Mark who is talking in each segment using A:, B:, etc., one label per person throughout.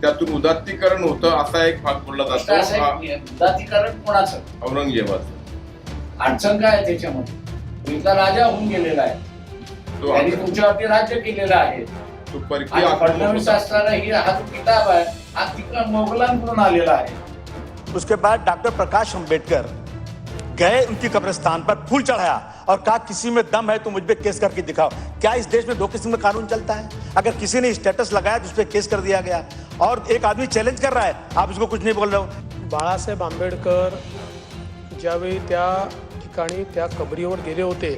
A: त्यातून उदात्तीकरण होतं असा एक भाग बोलला जातो. हा.
B: कोणाचं?
A: औरंगजेबाचा.
B: अडचण काय आहे त्याच्यामध्ये? तो इथला राजा होऊन गेलेला आहे.
A: तो
B: त्यांनी तुमच्यावरती राज्य केलेलं आहे.
A: तो परकीय
B: आणि
A: आक्रमक
B: फडणवीस
A: होता.
B: असताना ही हा जो किताब आहे. हा तिकडं मोगलांकडून आलेला आहे.
C: उसके बाद डॉक्टर प्रकाश अंबेडकर गए उनकी कब्रिस्तान पर फूल चढ़ाया और कहा किसी में दम है तो मुझ पे केस करके दिखाओ। क्या इस देश में दो किस्म का कानून चलता है? अगर किसी ने स्टेटस लगाया तो उस पर केस कर दिया गया। और एक आदमी चैलेंज कर रहा है। आप उसको कुछ नहीं बोल रहे हो।
D: बाळासाहेब आंबेडकर ज्यावेळी त्या ठिकाणी त्या कबरीवर गेले होते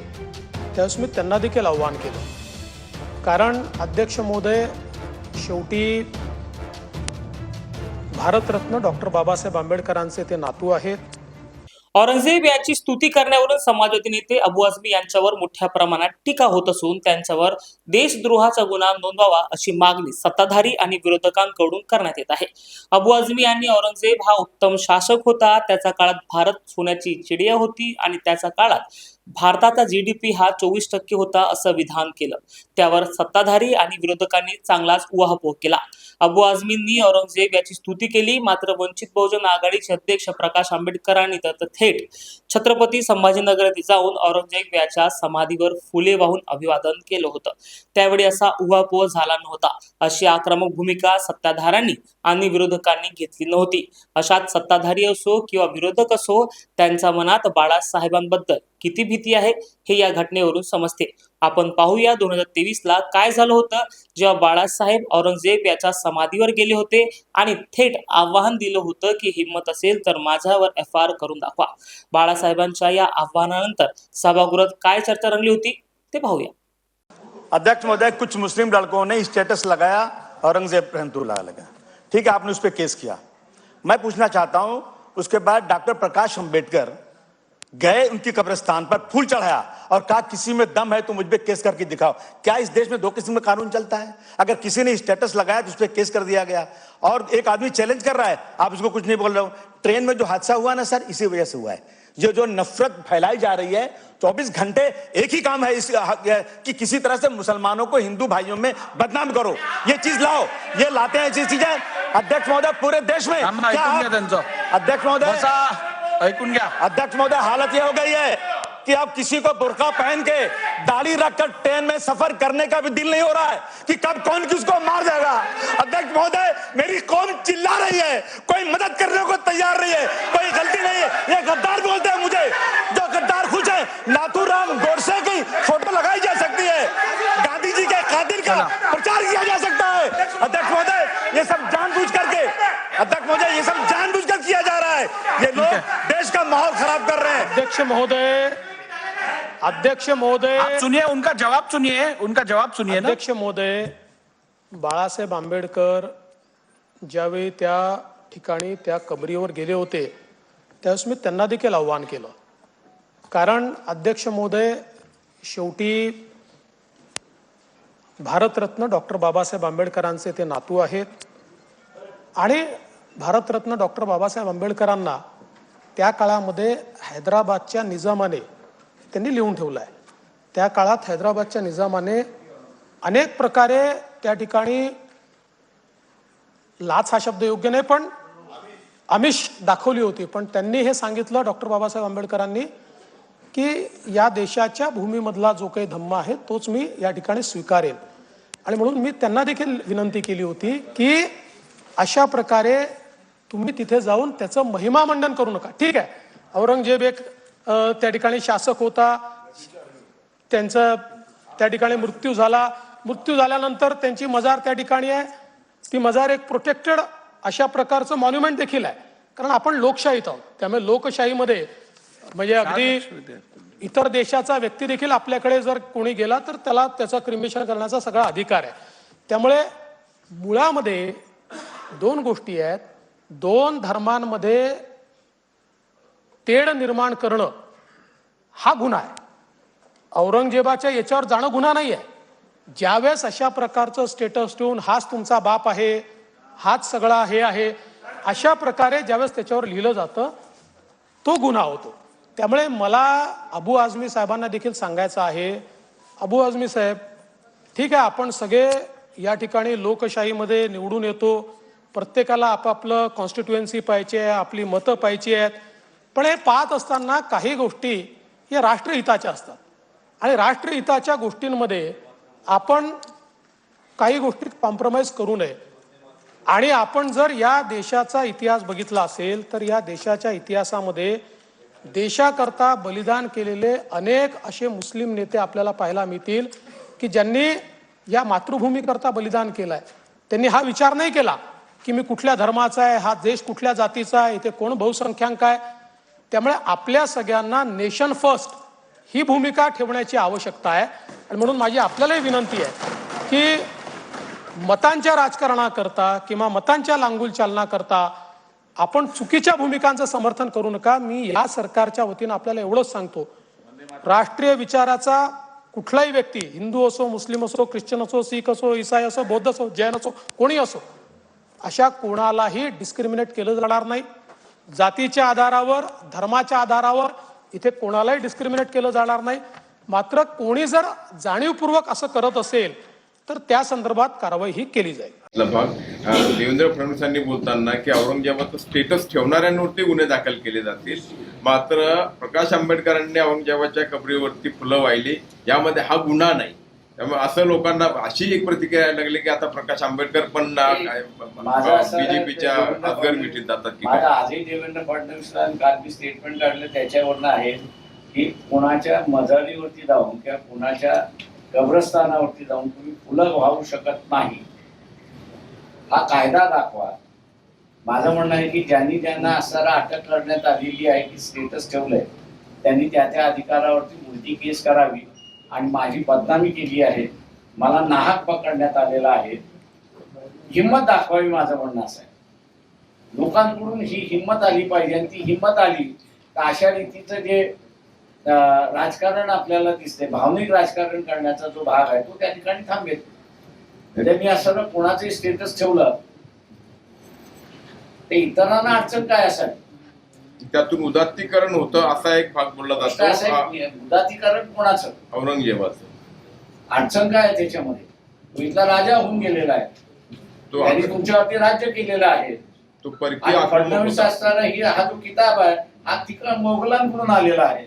D: त्यावेळेस मी त्यांना देखील आव्हान केलं. कारण अध्यक्ष महोदय शेवटी भारतरत्न डॉक्टर बाबासाहेब आंबेडकरांचे ते नातू आहेत.
E: औरंगजेब यांची स्तुती करण्यावरून समाजवादी नेते अबू आझमी यांच्यावर मोठ्या प्रमाणात टीका होत असून त्यांच्यावर देशद्रोहाचा गुन्हा नोंदवावा अशी मागणी सत्ताधारी आणि विरोधकांकडून करण्यात येत आहे. अबू आझमी यांनी औरंगजेब हा उत्तम शासक होता. त्याच्या काळात भारत सोन्याची चिडिया होती आणि त्याच्या काळात भारताचा जी डी पी हा चोवीस टक्के होता असं विधान केलं. त्यावर सत्ताधारी आणि विरोधकांनी चांगलाच उहापोह केला. अबू आझमींनी औरंगजेब याची स्तुती केली. मात्र वंचित बहुजन आघाडीचे अध्यक्ष प्रकाश आंबेडकरांनी तर थेट छत्रपती संभाजीनगर येथे जाऊन औरंगजेब याच्या समाधीवर फुले वाहून अभिवादन केलं होतं. त्यावेळी असा उहापोह झाला नव्हता. अशी आक्रमक भूमिका सत्ताधाऱ्यांनी आणि विरोधकांनी घेतली नव्हती. अशात सत्ताधारी असो किंवा विरोधक असो त्यांच्या मनात बाळासाहेबांबद्दल किती भीती आहे हे या घटनेवरून समजते. आपण पाहूया दोन हजार तेवीस ला काय झालं होतं. जेव्हा बाळासाहेब औरंगजेब याच्या समाधीवर गेले होते आणि थेट आव्हान दिलं होतं की हिंमत असेल तर माझ्यावर एफ आर करून दाखवा. बाळासाहेबांच्या या आव्हानानंतर सभागृहात काय चर्चा रंगली होती ते पाहूया.
C: अध्यक्ष महोदय कुछ मुस्लिम लड़कों ने स्टेटस लगाया औरंगजेब रहमतुल्लाह लगा। ठीक है आपने उस पर केस किया। मैं पूछना चाहता हूँ उसके बाद डॉक्टर प्रकाश अम्बेडकर गए उनकी कब्रिस्तान पर फूल चढ़ाया और कहा किसी में दम है तो मुझ केस करके दिखाओ। क्या इस देश में दो किस्म का कानून चलता है? अगर किसी ने स्टेटस लगाया तो उस पर केस कर दिया गया। और एक आदमी चैलेंज कर रहा है आप उसको कुछ नहीं बोल रहे हो। ट्रेन में जो हादसा हुआ ना सर इसी वजह से हुआ है। जो जो नफरत फैलाई जा रही है 24 घंटे एक ही काम है इस कि किसी तरह से मुसलमानों को हिंदू भाइयों में बदनाम करो। ये चीज़ लाओ ये लाते हैं चीज़ें अध्यक्ष महोदय पूरे देश में. अध्यक्ष महोदय अध्यक्ष महोदय, हालत यह हो गई है कि अब किसी को बुरका पहन के दाढ़ी रखकर ट्रेन में सफ़र करने का भी दिल नहीं हो रहा है कि कब कौन किसको मार जाएगा। अध्यक्ष महोदय, मेरी कौन चिल्ला रही है, कोई मदद करने को तैयार नहीं है, कोई गलती नहीं है, ये गद्दार ये लोग देश का माहौल खराब कर रहे हैं।
D: अध्यक्ष महोदय अध्यक्ष महोदय।
F: आप सुनिए उनका जवाब सुनिए उनका जवाब सुनिए ना।
D: अध्यक्ष महोदय बाळासाहेब आंबेडकर ज्यावेळी त्या ठिकाणी त्या कबरीवर गेले होते त्यावेळेस मी त्यांना देखील आव्हान केलं. कारण अध्यक्ष महोदय शेवटी भारतरत्न डॉक्टर बाबासाहेब आंबेडकरांचे ते नातू आहेत. आणि भारतरत्न डॉक्टर बाबासाहेब आंबेडकरांना त्या काळामध्ये हैदराबादच्या निजामाने त्यांनी लिहून ठेवलं आहे त्या काळात हैदराबादच्या निजामाने अनेक प्रकारे त्या ठिकाणी लाच हा शब्द योग्य नाही पण आमिष दाखवली होती. पण त्यांनी हे सांगितलं डॉक्टर बाबासाहेब आंबेडकरांनी की या देशाच्या भूमीमधला जो काही धम्म आहे तोच मी या ठिकाणी स्वीकारेन. आणि म्हणून मी त्यांना देखील विनंती केली होती की अशा प्रकारे तुम्ही तिथे जाऊन त्याचं महिमामंडन करू नका. ठीक आहे? औरंगजेब एक त्या ठिकाणी शासक होता. त्यांचं त्या ठिकाणी मृत्यू झाला. मृत्यू झाल्यानंतर त्यांची मजार त्या ठिकाणी आहे. ती मजार एक प्रोटेक्टेड अशा प्रकारचं मॉन्युमेंट देखील आहे. कारण आपण लोकशाहीत आहोत. त्यामुळे लोकशाहीमध्ये म्हणजे अगदी इतर देशाचा व्यक्ती देखील आपल्याकडे जर कोणी गेला तर त्याला त्याचा क्रिमिशन करण्याचा सगळा अधिकार आहे. त्यामुळे मुळामध्ये दोन गोष्टी आहेत. दोन धर्मांमध्ये तेढ निर्माण करणं हा गुन्हा आहे. औरंगजेबाच्या याच्यावर जाणं गुन्हा नाही आहे ज्यावेळेस अशा प्रकारचं स्टेटस ठेवून हाच तुमचा बाप आहे हाच सगळा हे आहे अशा प्रकारे ज्यावेळेस त्याच्यावर लिहिलं जातं तो गुन्हा होतो. त्यामुळे मला अबू आझमी साहेबांना देखील सांगायचं आहे. अबू आझमी साहेब ठीक आहे आपण सगळे या ठिकाणी लोकशाहीमध्ये निवडून येतो. प्रत्येकाला आपापलं कॉन्स्टिट्युएन्सी पाहिजे आहे आपली मतं पाहिजे आहेत. पण हे पाहत असताना काही गोष्टी या राष्ट्रहिताच्या असतात. आणि राष्ट्रहिताच्या गोष्टींमध्ये आपण काही गोष्टी कॉम्प्रोमाइज करू नये. आणि आपण जर या देशाचा इतिहास बघितला असेल तर या देशाच्या इतिहासामध्ये देशाकरता बलिदान केलेले अनेक असे मुस्लिम नेते आपल्याला पाहायला मिळतील की ज्यांनी या मातृभूमीकरता बलिदान केलं आहे त्यांनी हा विचार नाही केला. की मी कुठल्या धर्माचा आहे हा देश कुठल्या जातीचा आहे इथे कोण बहुसंख्याक आहे? त्यामुळे आपल्या सगळ्यांना नेशन फर्स्ट ही भूमिका ठेवण्याची आवश्यकता आहे. आणि म्हणून माझी आपल्यालाही विनंती आहे की मतांच्या राजकारणाकरता किंवा मतांच्या लांगुल चालनाकरता आपण चुकीच्या भूमिकांचं समर्थन करू नका. मी या सरकारच्या वतीनं आपल्याला एवढंच सांगतो. राष्ट्रीय विचाराचा कुठलाही व्यक्ती हिंदू असो मुस्लिम असो ख्रिश्चन असो शीख असो इसाई असो बौद्ध असो जैन असो कोणी असो अशा कोणालाही डिस्क्रिमिनेट केलं जाणार नाही. जातीच्या आधारावर धर्माच्या आधारावर इथे कोणालाही डिस्क्रिमिनेट केलं जाणार नाही. मात्र कोणी जर जाणीवपूर्वक असं करत असेल तर त्या संदर्भात कारवाई ही केली जाईल.
A: भाग देवेंद्र फडणवीसांनी बोलताना की औरंगजेबाचं स्टेटस ठेवणाऱ्यांवरती गुन्हे दाखल केले जातील. मात्र प्रकाश आंबेडकरांनी औरंगजेबाच्या कबरीवरती फुलं वाहिली. यामध्ये हा गुन्हा नाही. त्यामुळे असं लोकांना अशी एक प्रतिक्रिया यायला लागली की आता प्रकाश आंबेडकर पण बीजेपीच्या
B: फडणवीस-
A: मिठीत जातात की
B: माझं आजही देवेंद्र फडणवीसला काल मी स्टेटमेंट काढलं त्याच्यावरनं आहे की कुणाच्या मजालीवरती जाऊन किंवा कुणाच्या कब्रस्थानावरती जाऊन तुम्ही फुलं वाहू शकत नाही. हा कायदा दाखवा. माझं म्हणणं आहे की ज्यांनी त्यांना असताना अटक करण्यात आलेली आहे की स्टेटस ठेवलंय त्यांनी त्या त्या अधिकारावरती मुलती केस करावी. आणि माझी बदनामी केली आहे. मला नाहक पकडण्यात आलेला आहे. हिंमत दाखवावी माझं म्हणणं असं आहे. लोकांकडून ही हिंमत आली पाहिजे आणि ती हिंमत आली तर अशा रीतीचं जे राजकारण आपल्याला दिसते भावनिक राजकारण करण्याचा जो भाग आहे तो त्या ठिकाणी थांबेल. म्हणजे मी असं कोणाचंही स्टेटस ठेवलं ते इतरांना अडचण काय असावी
A: त्यातून उदात्तीकरण होतं असा एक भाग बोलला जातो.
B: उदातीकरण कोणाचं?
A: औरंगजेबाचं.
B: अडचण काय आहे त्याच्यामध्ये? तो इथला राजा होऊन गेलेला आहे.
A: तो
B: त्यांनी तुमच्यावरती राज्य केलेलं आहे.
A: तो परकीय
B: फडणवीस असताना ही हा जो किताब आहे. हा तिकडं मोगलांकडून आलेला आहे.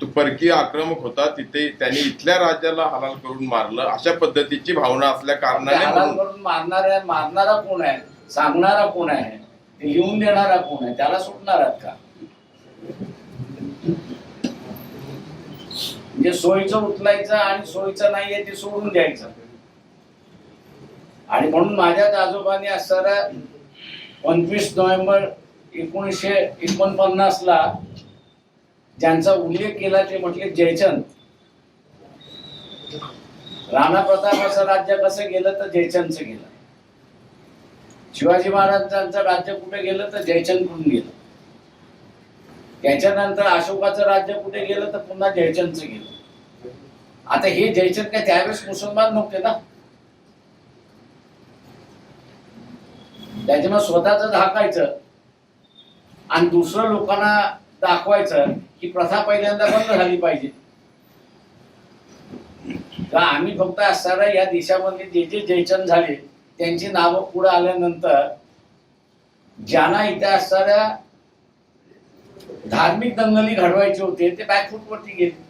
A: तो परकीय आक्रमक होता. तिथे त्यांनी इथल्या राज्याला हलाल करून मारलं. अशा पद्धतीची भावना असल्या कारणाने
B: मारणाऱ्या मारणारा कोण आहे? सांगणारा कोण आहे? ते लिहून देणारा कोण आहे? त्याला सुटणार आहेत का? म्हणजे सोयीचं उचलायचं आणि सोयीचं नाहीये ते सोडून द्यायचं. आणि म्हणून माझ्याच आजोबांनी असणाऱ्या पंचवीस नोव्हेंबर एकोणीसशे एकोणपन्नास ला ज्यांचा उल्लेख केला ते म्हटले जयचंद राणा प्रतापाचं राज्य कसं गेलं तर जयचंदचं गेलं. शिवाजी महाराजांचं राज्य कुठे गेलं तर जयचंदकडून गेलं. त्याच्यानंतर अशोकाचं राज्य कुठे गेलं तर पुन्हा जयचंदचं गेलं. आता हे जयचंद काय त्यावेळेस मुसलमान नव्हते ना? त्याच्यामुळे स्वतःच झाकायचं आणि दुसरं लोकांना दाखवायचं की प्रथा पहिल्यांदा बंद झाली पाहिजे. का आम्ही फक्त असताना या देशामध्ये जे जे जयचंद झाले त्यांची नावं पुढे आल्यानंतर ज्यांना इथे धार्मिक दंगली घडवायचे होते ते बॅकफूट वरती गेले.